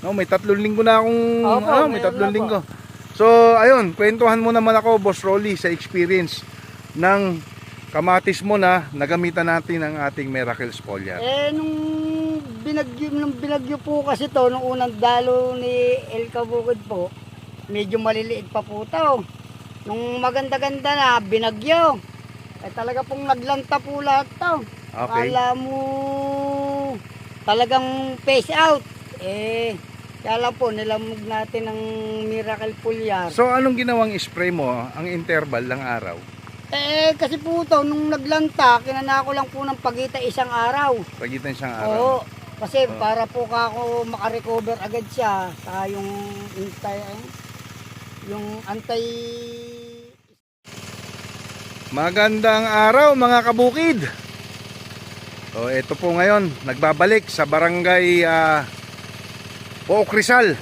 No, may tatlong linggo na akong Opo, ah, may tatlong linggo. So, ayun, kwentuhan mo naman ako, Boss Rolly, sa experience ng kamatis mo na nagamitan natin ang ating Miracle Foliar. Eh, nung binagyo, nung binagyo po kasi to, nung unang dalo ni El Cabukid po, medyo maliliit pa po to. Nung maganda-ganda na, binagyo. Eh, talaga pong naglanta po lahat to. Okay. Kala mo talagang face out. Eh, kaya lang po, nilamog natin ng Miracle Foliar. So, anong ginawang spray mo ang interval ng araw? Eh, kasi po to, nung naglanta, kinanako lang po ng pagita isang araw. Pagitan siyang araw. Oo. Kasi Oo. para po ka ako makarecover agad siya sa yung anti yung anti Magandang araw mga kabukid. So ito po ngayon, nagbabalik sa barangay uh, Pook Rizal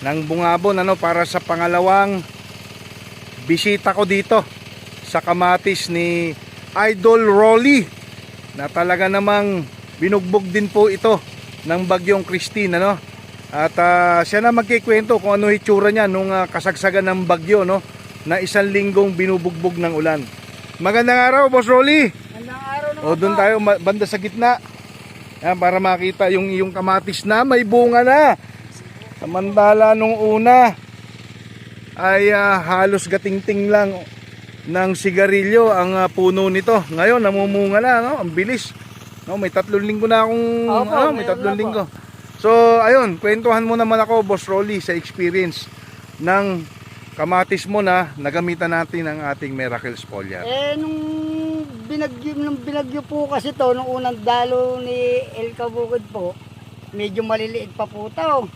ng Bungabon ano para sa pangalawang bisita ko dito sa kamatis ni Idol Rolly na talaga namang binugbog din po ito ng bagyong Christine ano. At ah, siya na magkikwento kung ano itsura niya nung ah, kasagsagan ng bagyo no na isang linggong binubugbog ng ulan. Magandang araw, Boss Rolly. Magandang araw naman O doon tayo banda sa gitna. Yan, para makita yung iyong kamatis na may bunga na. Samantala nung una ay ah, halos gatingting lang ng sigarilyo ang ah, puno nito. Ngayon namumunga na, no? Ang bilis. No, may tatlong linggo na akong Opo, ano, may tatlong linggo. So, ayun, kwentuhan mo naman ako, Boss Rolly, sa experience ng kamatis mo na nagamitan natin ang ating Miracle Foliar. Eh nung binagyo nung binagyo po kasi to nung unang dalo ni El Cabukid po, medyo maliliit pa po to.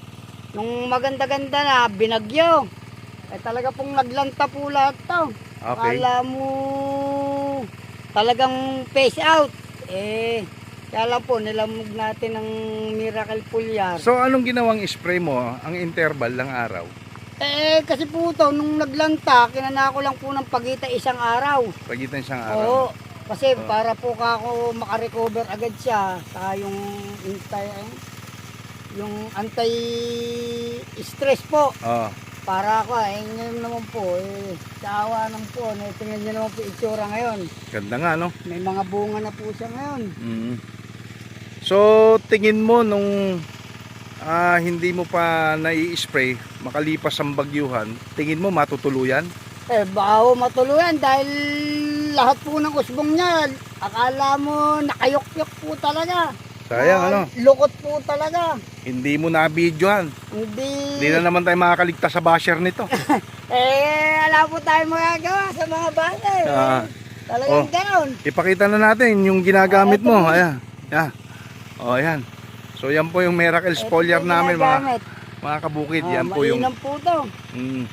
Nung maganda-ganda na binagyo. Eh talaga pong naglanta po lahat to. Okay. Kala mo talagang face out. Eh, kaya lang po, nilamog natin ng Miracle Foliar. So anong ginawang spray mo ang interval ng araw? eh, kasi po to, nung naglanta, kinanako lang po ng pagita isang araw. Pagitan siyang araw. Oo. Kasi Oo. para po ka ako makarecover agad siya sa yung anti yung anti stress po Oo. para ako eh ngayon naman po eh sa awa ng po eh, tingnan niyo naman po itsura ngayon Ganda nga no. may mga bunga na po siya ngayon Mm. So tingin mo nung ah, hindi mo pa nai-spray makalipas ang bagyuhan, tingin mo matutuluyan? eh baho matuluyan dahil lahat po ng usbong niya akala mo nakayok-yok po talaga Sayang Ah, ano, lukot po talaga hindi mo na videohan. hindi Hindi na naman tayo makakaligtas sa basher nito. Eh, wala po tayong magagawa sa mga bata. Eh. Ah. Talagang Oh. ganon. Ipakita na natin yung ginagamit mo. Ayan. Ayan. Oh, ayan. So yan po yung Miracle Ito po namin mga, mga kabukid. Ah, Yan po yung po to. mm,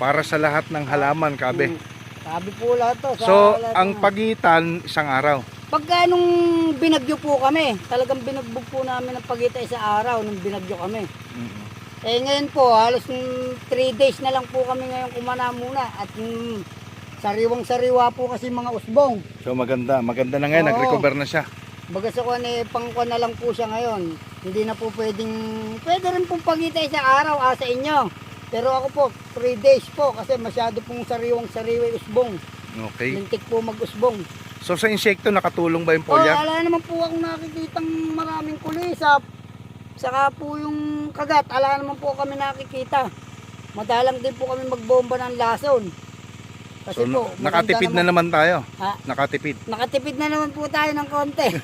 para sa lahat ng halaman, kabe. Mm. Sabi po lahat to. sa So, lahat ang ng- pagitan, isang araw. Pagka nung binagyo po kami, talagang binagbog po namin ng pagita sa araw nung binagyo kami. Mm. Eh ngayon po, halos 3 days na lang po kami ngayon kumana muna. At mm, sariwang sariwa po kasi mga usbong. So maganda, maganda na ngayon, Oo. nag-recover na siya. Baga sa kuwan eh, pangkuan na lang po siya ngayon. Hindi na po pwedeng, pwede rin pong pagita sa araw ah, sa inyo. Pero ako po, 3 days po kasi masyado pong sariwang sariwa yung usbong. Okay. Lintik po mag-usbong. So sa insekto, nakatulong ba yung Oh, foliar? ala naman po akong nakikitang maraming kulisap. Saka po yung kagat, ala naman po kami nakikita. Madalang din po kami magbomba ng lason. Kasi So po, na- nakatipid na naman tayo. Ha? Nakatipid. Nakatipid na naman po tayo ng konti.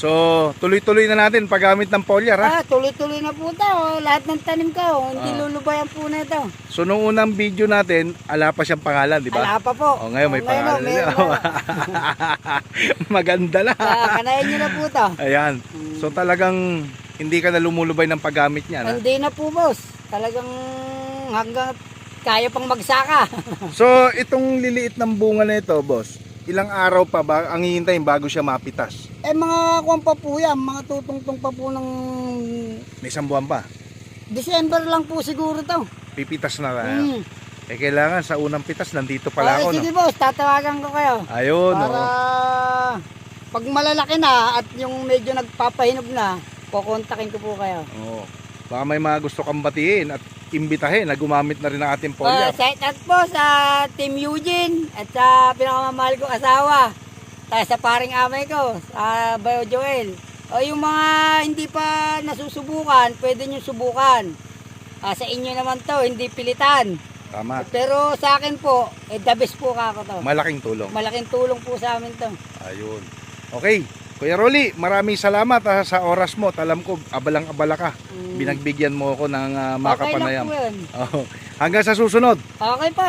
So tuloy-tuloy na natin paggamit ng foliar ha. ah, tuloy-tuloy na po ito. Lahat ng tanim ko, hindi Ah. lulubayan po na ito. So nung unang video natin, ala pa siyang pangalan, di ba? Ala pa po. Oh, ngayon may Oh, pangalan oh, na. na. Maganda na. Ah, kanayan nyo na po ito. Ayan. So talagang hindi ka na lumulubay ng paggamit niya. Na? Hindi na po, boss. Talagang hanggang kaya pang magsaka. So itong liliit ng bunga na ito, boss, ilang araw pa ba ang hihintayin bago siya mapitas? eh mga kuwan pa po yan, mga tutungtong pa po ng May isang buwan pa. December lang po siguro to. Pipitas na tayo. Mm. Eh kailangan sa unang pitas nandito pala Ay, ako, no? sige boss, tatawagan ko kayo. Ayun, para oh. pag malalaki na at yung medyo nagpapahinog na, kukontakin ko po kayo. Oo. Baka may mga gusto kang batiin at imbitahin na gumamit na rin ng ating Uh, polyap. shout out po sa Team Eugene at sa pinakamamahal kong asawa. At sa paring amay ko, sa Bayo Joel. O yung mga hindi pa nasusubukan, pwede nyo subukan. Ah, sa inyo naman to, hindi pilitan. Tama. Pero sa akin po, eh, the best po kako to. Malaking tulong. Malaking tulong po sa amin to. Ayun. Okay. Kuya Rolly, maraming salamat ah, sa oras mo. At Alam ko, abalang-abala ka. Mm. Binagbigyan mo ako ng ah, Okay lang makapanayam. po. Oo. Hanggang sa susunod. Okay po.